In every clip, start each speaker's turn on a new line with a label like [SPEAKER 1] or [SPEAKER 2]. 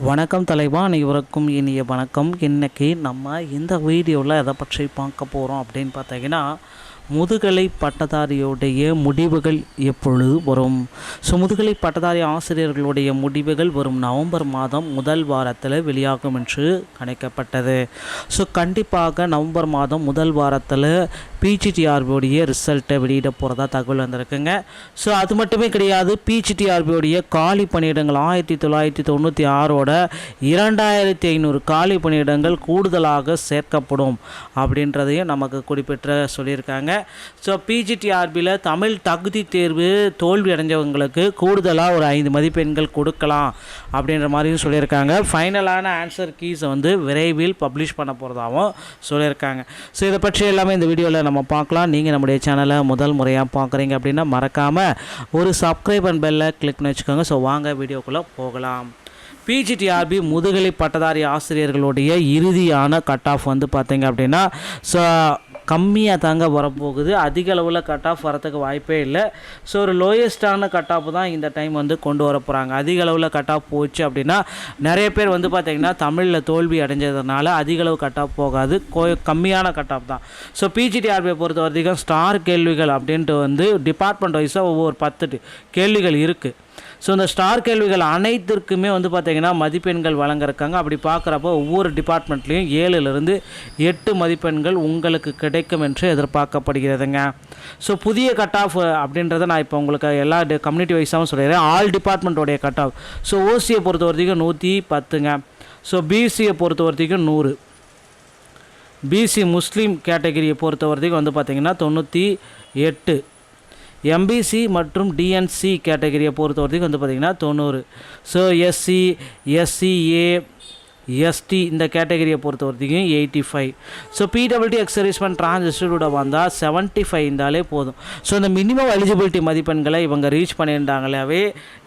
[SPEAKER 1] வணக்கம் தலைவா அனைவருக்கும் இனிய வணக்கம். இன்னைக்கு நம்ம இந்த வீடியோவில் எதை பற்றி பார்க்க போகிறோம் அப்படின்னு பார்த்தீங்கன்னா முதுகலை பட்டதாரியுடைய முடிவுகள் எப்பொழுது வரும்? ஸோ முதுகலை பட்டதாரி ஆசிரியர்களுடைய முடிவுகள் வரும் நவம்பர் மாதம் முதல் வாரத்தில் வெளியாகும் என்று கணிக்கப்பட்டது. ஸோ கண்டிப்பாக நவம்பர் மாதம் முதல் வாரத்தில் பிஜிடிஆர்பியோடைய ரிசல்ட்டை வெளியிட போகிறதா தகவல் வந்திருக்குங்க. ஸோ அது மட்டுமே கிடையாது. பிஜிடிஆர்பியோடைய காலி பணியிடங்கள் ஆயிரத்தி தொள்ளாயிரத்தி தொண்ணூற்றி ஆறோட இரண்டாயிரத்தி ஐநூறு காலி பணியிடங்கள் கூடுதலாக சேர்க்கப்படும் அப்படின்றதையும் நமக்கு குறிப்பிட்ட சொல்லியிருக்காங்க. ஸோ பிஜிடிஆர்பியில் தமிழ் தகுதி தேர்வு தோல்வி அடைஞ்சவங்களுக்கு கூடுதலாக ஒரு ஐந்து மதிப்பெண்கள் கொடுக்கலாம் அப்படின்ற மாதிரியும் சொல்லியிருக்காங்க. ஃபைனலான ஆன்சர் கீஸை வந்து விரைவில் பப்ளிஷ் பண்ண போகிறதாகவும் சொல்லியிருக்காங்க. ஸோ இதை பற்றி எல்லாமே இந்த வீடியோவில் நம்ம நம்ம பார்க்கலாம். நீங்கள் நம்முடைய சேனலை முதல் முறையாக பார்க்குறீங்க அப்படின்னா மறக்காமல் ஒரு சப்ஸ்கிரைப் அண்ட் பெல்லை கிளிக் பண்ணி வச்சுக்கோங்க. ஸோ வாங்க வீடியோக்குள்ளே போகலாம். பிஜிடிஆர்பி முதுகலை பட்டதாரி ஆசிரியர்களுடைய இறுதியான கட் ஆஃப் வந்து பார்த்தீங்க அப்படின்னா ஸோ கம்மியாக தாங்க வரப்போகுது. அதிக அளவில் கட் ஆஃப் வரத்துக்கு வாய்ப்பே இல்லை. ஸோ ஒரு லோயஸ்டான கட் ஆஃப் தான் இந்த டைம் வந்து கொண்டு வர போகிறாங்க அதிக அளவில் கட் ஆஃப் போச்சு அப்படின்னா நிறைய பேர் வந்து பார்த்திங்கன்னா தமிழில் தோல்வி அடைஞ்சதுனால அதிக அளவு கட் ஆஃப் போகாது. கோ கம்மியான கட் ஆஃப் தான். ஸோ பிஜிடிஆர்பியை பொறுத்த வரைக்கும் ஸ்டார் கேள்விகள் அப்படின்ட்டு வந்து டிபார்ட்மெண்ட் வைஸாக ஒவ்வொரு பத்து கேள்விகள் இருக்குது ஸோ இந்த ஸ்டார் கேள்விகள் அனைத்திற்குமே வந்து பார்த்திங்கன்னா மதிப்பெண்கள் வழங்கிருக்காங்க அப்படி பார்க்குறப்போ ஒவ்வொரு டிபார்ட்மெண்ட்லேயும் ஏழுலேருந்து எட்டு மதிப்பெண்கள் உங்களுக்கு கிடைக்கும் என்று எதிர்பார்க்கப்படுகிறதுங்க. ஸோ புதிய கட் ஆஃப் அப்படின்றத நான் இப்போ உங்களுக்கு எல்லா கம்யூனிட்டி வைஸாகவும் சொல்லிடுறேன். ஆல் டிபார்ட்மெண்ட்டோடைய கட் ஆஃப் ஸோ ஓசியை பொறுத்த வரைக்கும் நூற்றி பத்துங்க. ஸோ பிசியை பொறுத்த வரைக்கும் நூறு. பிசி முஸ்லீம் கேட்டகரியை பொறுத்த வரைக்கும் வந்து பார்த்திங்கன்னா தொண்ணூற்றி எட்டு. எம்பிசி மற்றும் டிஎன்சி கேட்டகரியை பொறுத்த வரைக்கும் வந்து பார்த்திங்கன்னா தொண்ணூறு. ஸோ எஸ்சி எஸ்சிஏ எஸ்டி இந்த கேட்டகரியை பொறுத்த வரைக்கும் eighty five so PWD ex servicemen டிரான்சிஸ்டரோட வந்தால் செவன்ட்டி ஃபைவ் இருந்தாலே போதும். ஸோ இந்த மினிமம் எலிஜிபிலிட்டி மதிப்பெண்களை இவங்க ரீச் பண்ணியிருந்தாங்களாவே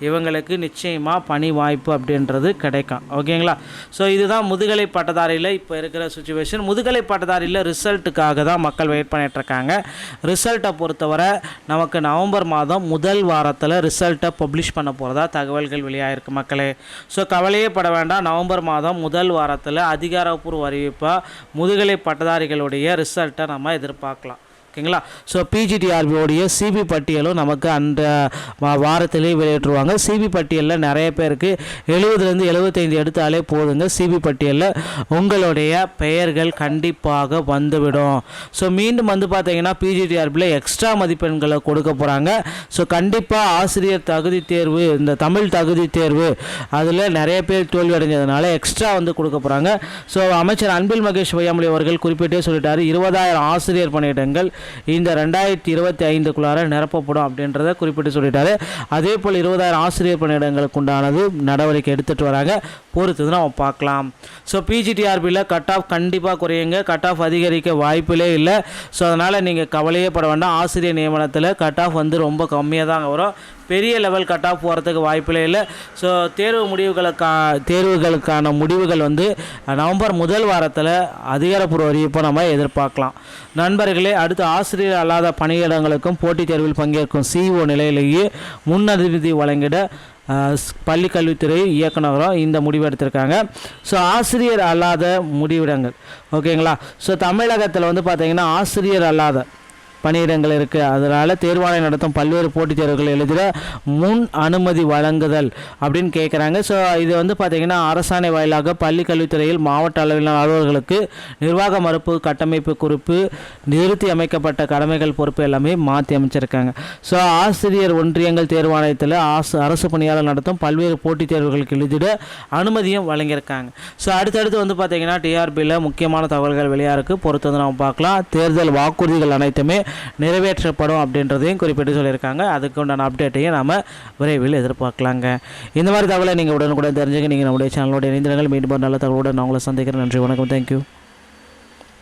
[SPEAKER 1] இவங்களுக்கு நிச்சயமாக பணி வாய்ப்பு அப்படின்றது கிடைக்கும். ஓகேங்களா ஸோ இதுதான் முதுகலை பட்டதாரியில் இப்போ இருக்கிற சுச்சுவேஷன் முதுகலை பட்டதாரியில் ரிசல்ட்டுக்காக தான் மக்கள் வெயிட் பண்ணிகிட்ருக்காங்க இருக்காங்க ரிசல்ட்டை பொறுத்தவரை நமக்கு நவம்பர் மாதம் முதல் வாரத்தில் ரிசல்ட்டை பப்ளிஷ் பண்ண போகிறதா தகவல்கள் வெளியாகிருக்கு மக்களே. ஸோ கவலையே பட வேண்டாம். நவம்பர் மாதம் முதல் வாரத்தில் அதிகாரப்பூர்வ அறிவிப்பாக முதுகலை பட்டதாரிகளுடைய ரிசல்ட்டை நம்ம எதிர்பார்க்கலாம். ஓகேங்களா? ஸோ பிஜிடிஆர்பியோடைய சிபி பட்டியலும் நமக்கு அந்த வா- வாரத்திலே வெளியிட்டுருவாங்க. சிபி பட்டியலில் நிறைய பேருக்கு எழுபதுலேருந்து எழுபத்தைந்து எடுத்தாலே போதுங்க. சிபி பட்டியலில் உங்களுடைய பெயர்கள் கண்டிப்பாக வந்துவிடும். ஸோ மீண்டும் வந்து பார்த்தீங்கன்னா பிஜிடிஆர்பியில் எக்ஸ்ட்ரா மதிப்பெண்களை கொடுக்க போகிறாங்க ஸோ கண்டிப்பாக ஆசிரியர் தகுதி தேர்வு இந்த தமிழ் தகுதி தேர்வு அதில் நிறைய பேர் தோல்வி அடைஞ்சதுனால எக்ஸ்ட்ரா வந்து கொடுக்க போகிறாங்க ஸோ அமைச்சர் அன்பில் மகேஷ் வையாமொழி அவர்கள் குறிப்பிட்டே சொல்லிட்டார் இருபதாயிரம் ஆசிரியர் பணியிடங்கள் இந்த ரெண்டாயிரத்தி இருபத்தி ஐந்துக்குள்ளார நிரப்பப்படும் அப்படின்றத குறிப்பிட்டு சொல்லிட்டாரு. அதே போல் இருபதாயிரம் ஆசிரியர் பணியிடங்களுக்கு உண்டானது நடவடிக்கை எடுத்துகிட்டு வராங்க. பொறுத்து நம்ம பார்க்கலாம். ஸோ பிஜிடிஆர்பியில் கட் ஆஃப் கண்டிப்பாக குறையுங்க. கட் ஆஃப் அதிகரிக்க வாய்ப்பிலே இல்லை. ஸோ அதனால் நீங்கள் கவலையே பட வேண்டாம். ஆசிரியர் நியமனத்தில் கட் ஆஃப் வந்து ரொம்ப கம்மியாக தாங்க வரும். பெரிய லெவல் கட் ஆஃப் போகிறதுக்கு வாய்ப்பிலே இல்லை. ஸோ தேர்வு முடிவுகளுக்கா தேர்வுகளுக்கான முடிவுகள் வந்து நவம்பர் முதல் வாரத்தில் அதிகாரப்பூர்வ அறிவிப்பை நம்ம எதிர்பார்க்கலாம். நண்பர்களே அடுத்து ஆசிரியர் அல்லாத பணியிடங்களுக்கும் போட்டித் தேர்வில் பங்கேற்கும் சிஇஓ நிலையிலேயே முன்னறிவிதி வழங்கிட பள்ளி கல்வித்துறை இயக்குனரும் இந்த முடிவு எடுத்திருக்காங்க. ஸோ ஆசிரியர் அல்லாத முடிவிடங்கள். ஓகேங்களா ஸோ தமிழகத்தில் வந்து பார்த்திங்கன்னா ஆசிரியர் அல்லாத பணியிடங்கள் இருக்குது அதனால் தேர்வாணையம் நடத்தும் பல்வேறு போட்டித் தேர்வுகள் எழுதிட முன் அனுமதி வழங்குதல் அப்படின்னு கேட்குறாங்க ஸோ இது வந்து பார்த்திங்கன்னா அரசாணை வாயிலாக பள்ளி கல்வித்துறையில் மாவட்ட அளவிலான அலுவலர்களுக்கு நிர்வாக மறுப்பு கட்டமைப்பு குறிப்பு நிறுத்தி அமைக்கப்பட்ட கடமைகள் பொறுப்பு எல்லாமே மாற்றி அமைச்சிருக்காங்க. ஸோ ஆசிரியர் ஒன்றியங்கள் தேர்வாணையத்தில் ஆசு அரசு பணியாளர் நடத்தும் பல்வேறு போட்டித் தேர்வுகளுக்கு எழுதிட அனுமதியும் வழங்கியிருக்காங்க. ஸோ அடுத்தடுத்து வந்து பார்த்திங்கன்னா டிஆர்பியில் முக்கியமான தகவல்கள் வெளியாக இருக்குது பொறுத்து வந்து நம்ம பார்க்கலாம். தேர்தல் வாக்குறுதிகள் அனைத்துமே நிறைவேற்றப்படும் அப்படின்றதையும் குறிப்பிட்டு சொல்லியிருக்காங்க. அதுக்கு உண்டான அப்டேட்டையும் நாம் விரைவில் எதிர்பார்க்கலாங்க. இந்த மாதிரி தகவலை நீங்கள் உடனுக்குடன் தெரிஞ்சுக்க நீங்கள் நம்முடைய சேனலோட இணைந்திருங்கள். மீண்டும் நல்ல தகவலோடு நான் உங்களை சந்திக்கிறேன். நன்றி வணக்கம். தேங்க்யூ